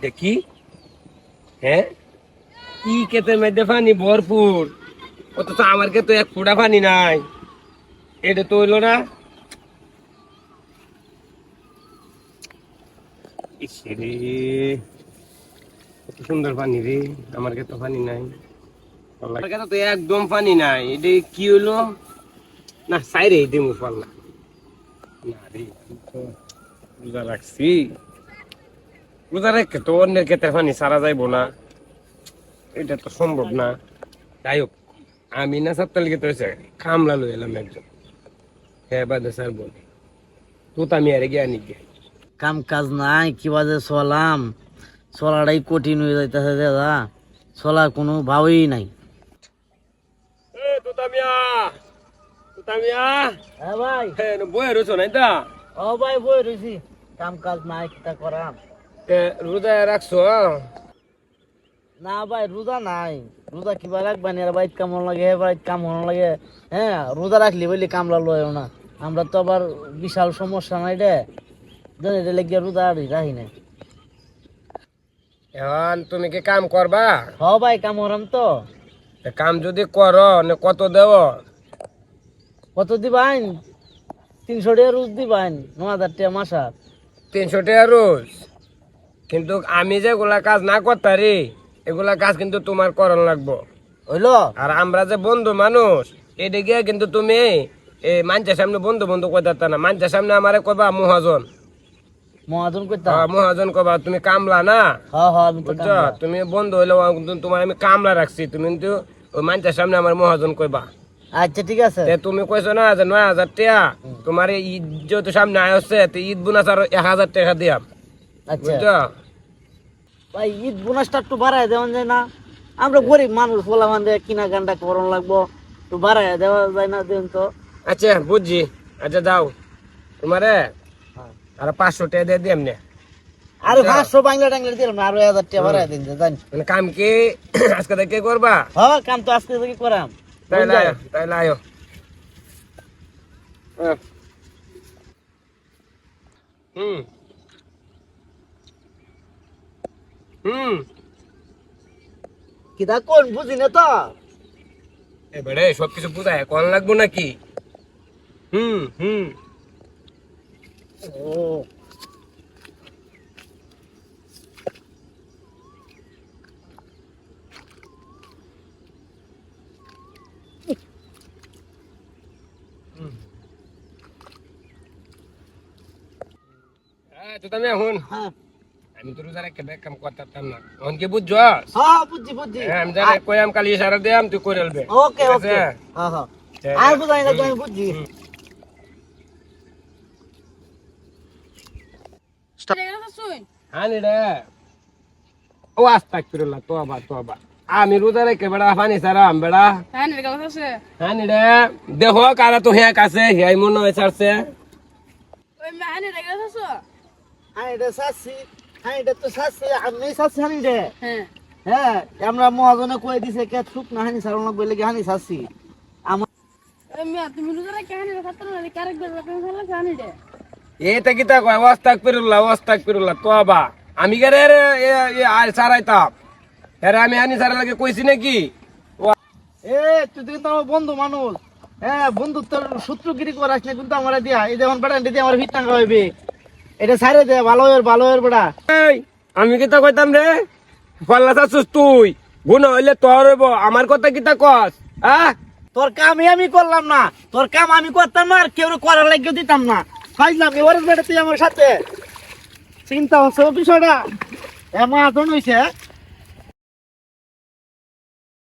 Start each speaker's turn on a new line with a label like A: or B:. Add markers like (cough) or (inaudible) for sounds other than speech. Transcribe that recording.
A: এটা কি হ্যাঁ? কি ক্ষেতের মধ্যে পানি? ভরপুর। অথচ আমার ক্ষেত্রে এক ফোঁটা পানি নাই। এটা তো হইল না। রে কত সুন্দর পানি রে। আমার কাছে পানি নাই। আমার কাছে তো একদম পানি নাই। এটা কি হইল? না, সাইরে দিমু পারলা না রে রোজা রাখছি। রোজা রেখে তো অন্যের ক্ষেত্রে পানি সারা যাইবো না। এটা তো সম্ভব না। যাই হোক আমি না সাপ্তাহ লিখে তো হয়েছে কামলা লই এলাম একজন। হ্যাঁ বাদে স্যার বল তো আমি আরে গিয়ে আনি গিয়ে
B: কাম কাজ নাই কিবা যে চলাম? চলাটাই কঠিন হয়ে যাইতেছে দাদা। চলার কোনো ভাবই নাই।
A: এ তো তামিয়া
B: হ্যাঁ ভাই।
A: বয়ে রয়েছো নাই তা?
B: ও ভাই বই রয়েছি। কাম কাজ নাই কিটা করাম?
A: রোজা রাখছো
B: না ভাই রোজা নাই। রোজা কিবা রাখবেন এর বাইত কাম লাগে হে বাইত কাম হন লাগে। হ্যাঁ রোজা রাখলি বলি কামলা লয় না। আমরা তো আবার বিশাল সমস্যা নাই রে। জানি রে লেগে রোজা আর রাহি নাই।
A: এখন তুমি কি কাম করবা?
B: হ ভাই কাম হরাম তো।
A: কাম যদি করো নে কত দেব?
B: কত দিবাইন তিনশো টাকা রোজ দিবাইন ন হাজার টাকা মাসা।
A: তিনশো টাকা রোজ? কিন্তু আমি যেগুলা কাজ না করতারি এগুলা কাজ কিন্তু তোমার করণ লাগবো।
B: হইল?
A: আর আমরা যে বন্ধু মানুষ এদিকে কিন্তু তুমি এই মানুষের সামনে বন্ধু বন্ধু কইতা না। মানুষের সামনে আমারে কবা মহাজন।
B: মহাজন করতাম
A: আহ, মহাজন কবা তুমি কামলা না?
B: হ হ আমি তো
A: তুমি বন্ধু হইলে তোমার আমি কামলা রাখছি। তুমি কিন্তু ওই মানুষের সামনে আমার মহাজন কইবা।
B: আচ্ছা ঠিক আছে।
A: তে তুমি কইছো না যে নয় হাজার টাকা তোমার ঈদ যেহেতু সামনে আসছে তো ঈদ বোনাস আর এক হাজার টাকা দিয়াম।
B: আচ্ছা। ভাই ঈদ বোনাসটা একটু বাড়ায় দেওয়া যায় না। আমরা গরিব মানুষ বলা মানে কিনা গানটা করণ লাগবো। একটু বাড়ায় দেওয়া যায় না দেন তো।
A: আচ্ছা বুঝছি। আচ্ছা যাও। তোমারে আর পাঁচশো টাকা দিয়ে দিয়াম নে।
B: আরে পাঁচশো বাংলা টাংলা দিলাম না আরও হাজার টাকা বাড়ায় দিন জানি।
A: মানে কাম কি? (clears throat) আজকে থেকে করবা?
B: হ কাম তো আজকে থেকে করাম।
A: তাই লাയോ তাই লাയോ হুম। হুম।
B: কিতা কোন বুঝি না তো?
A: এবারে সবকিছু বুঝায় কোন লাগবো নাকি? হুম হুম।
B: ও।
A: তো তুমি এখন
B: হ্যাঁ।
A: আমি তো রোজার একটা ব্যাগ কাম করতাম না। এখন কি বুঝছ?
B: হ্যাঁ বুঝছি বুঝছি।
A: হ্যাঁ আমি জানি কই আম কালি ইশারা দিয়াম তুই করে আলবে
B: ওকে ওকে। হ্যাঁ হ্যাঁ।
A: হ্যাঁ,
B: আর বুঝাই না তো আমি বুঝছি।
A: হ্যাঁ রে। ও আস্তাক ফিরুল্লাহ তো আবার আমি রোজা রেখে বেড়া পানি সারাম বেড়া। হ্যাঁ রে দেখো কারা তো হ্যাঁ কাছে হ্যাঁ মনে হয়
B: হ্যাঁ হ্যাঁ এটা তো শাসি আমি শাসি হানি রে হ্যাঁ। আমরা মহাজনে কই দিছে কে চুপ না হানি সারণ বলে কি হানি আমার
A: এটা কয়? ওয়াস্তাক ওয়াস্তাক আমি রে সারাইতাম। হ্যাঁ আমি আনি সারা লাগে কইছি নাকি?
B: এ তুই কিন্তু আমার বন্ধু মানুষ। হ্যাঁ বন্ধুত্বের সূত্রগিরি করাস না কিন্তু আমার দিয়া এই দেখুন বেড়া দিদি আমার টাঙ্গা হইবে। এটা সাইরে দে ভালো হইর ভালো হইর বড়া
A: এই আমি কিতা কইতাম রে? পাল্লা চাচ্ছিস তুই? গুণ হইলে তোর হইব আমার কথা কিতা কস? হ্যাঁ
B: তোর কামই আমি করলাম না তোর কাম আমি করতাম না আর কেউ করার লাগিয়ে দিতাম না। ফাইলাম এবারে বেটা তুই আমার সাথে। চিন্তা হচ্ছে বিষয়টা এমন আদন হয়েছে